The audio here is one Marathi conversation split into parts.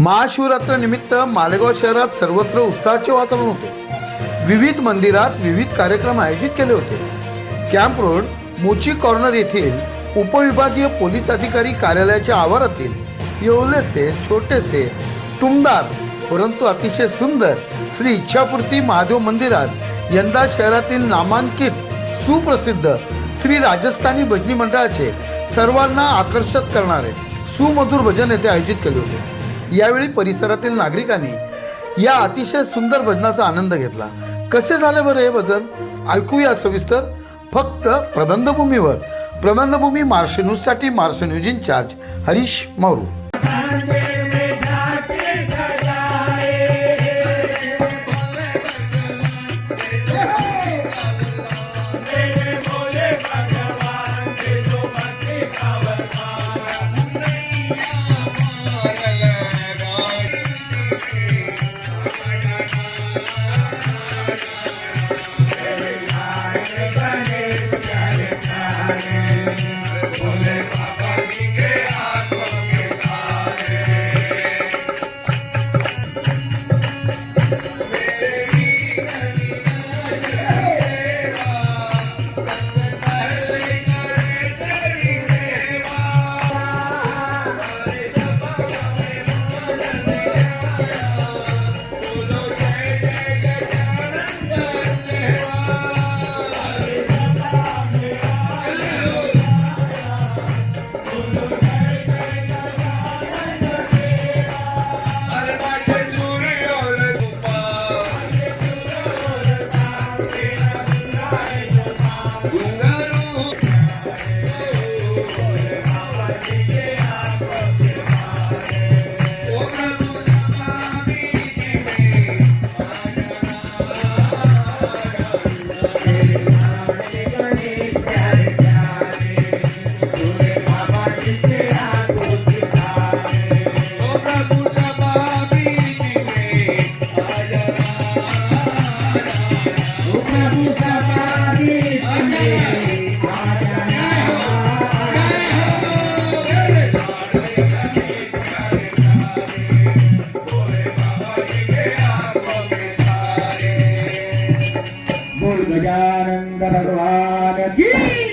महाशिवरात्र निमित्त मालेगाव शहरात सर्वत्र उत्साहाचे वातावरण होते. विविध मंदिरात विविध कार्यक्रम आयोजित केले होते. कॅम्प रोड मोची कॉर्नर येथील उपविभागीय पोलीस अधिकारी कार्यालयाच्या आवारातील येवलेसे छोटेसे टुमदार परंतु अतिशय सुंदर श्री इच्छापूर्ती महादेव मंदिरात यंदा शहरातील नामांकित सुप्रसिद्ध श्री राजस्थानी भजनी मंडळाचे सर्वांना आकर्षित करणारे सुमधुर भजन येथे आयोजित केले होते. यावेळी परिसरातील नागरिकांनी या अतिशय सुंदर भजनाचा आनंद घेतला. कसे झाले बरं हे भजन? ऐकूया सविस्तर. फक्त प्रबंधभूमीवर. प्रबंधभूमी मार्श न्यूजसाठी मार्श न्यूज हरीश मौरू भगवान की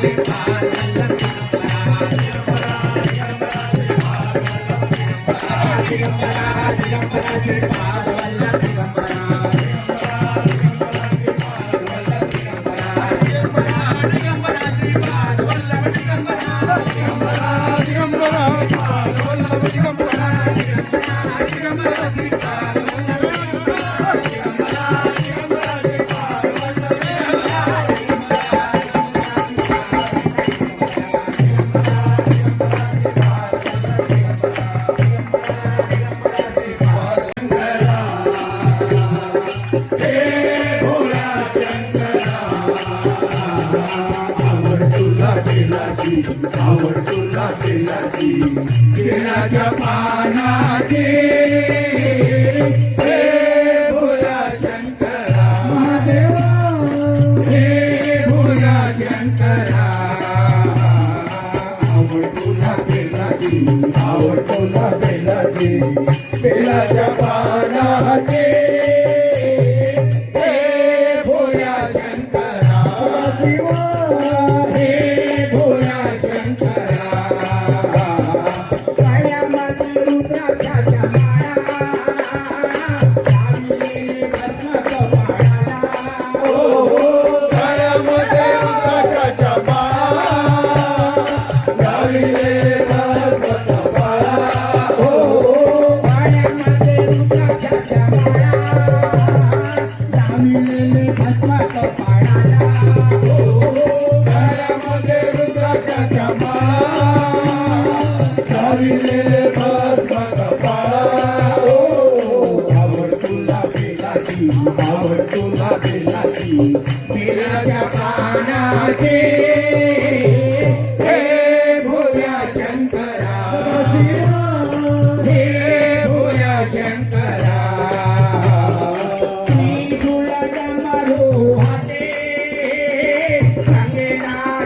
Você vai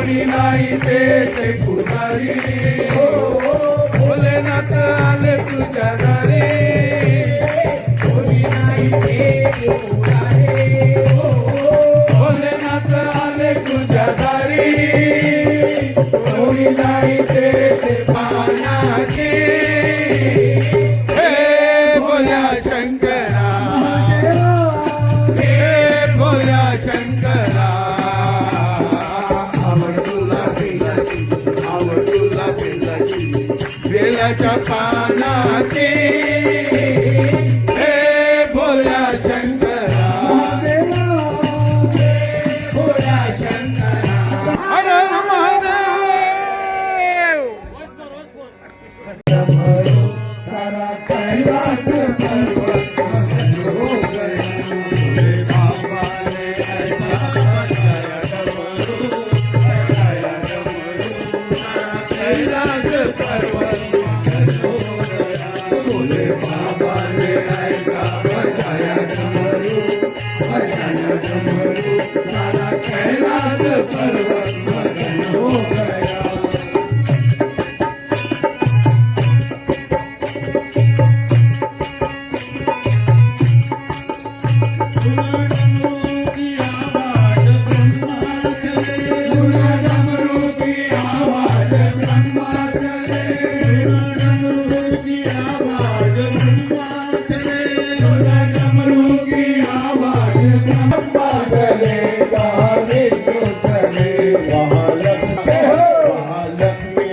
कोणी नाही ते पुढारी. हो, हो भोलेनाथ आले तुझ्या आले तुझ्या कोणी नाही ते हो, हो, हे शंकरा. हे बोल्या शंकरा.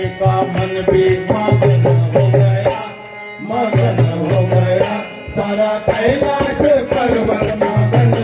का मन भी मगन हो गया? मगन हो गया? सारा कैलाश पर्वत मगन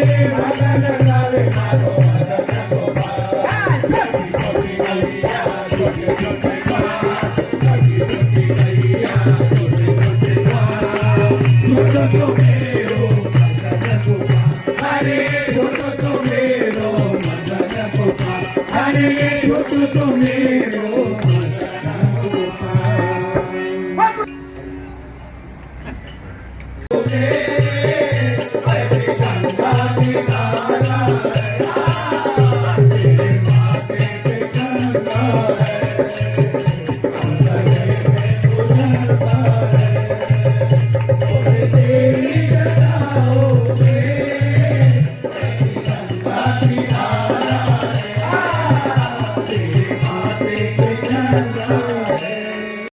I'm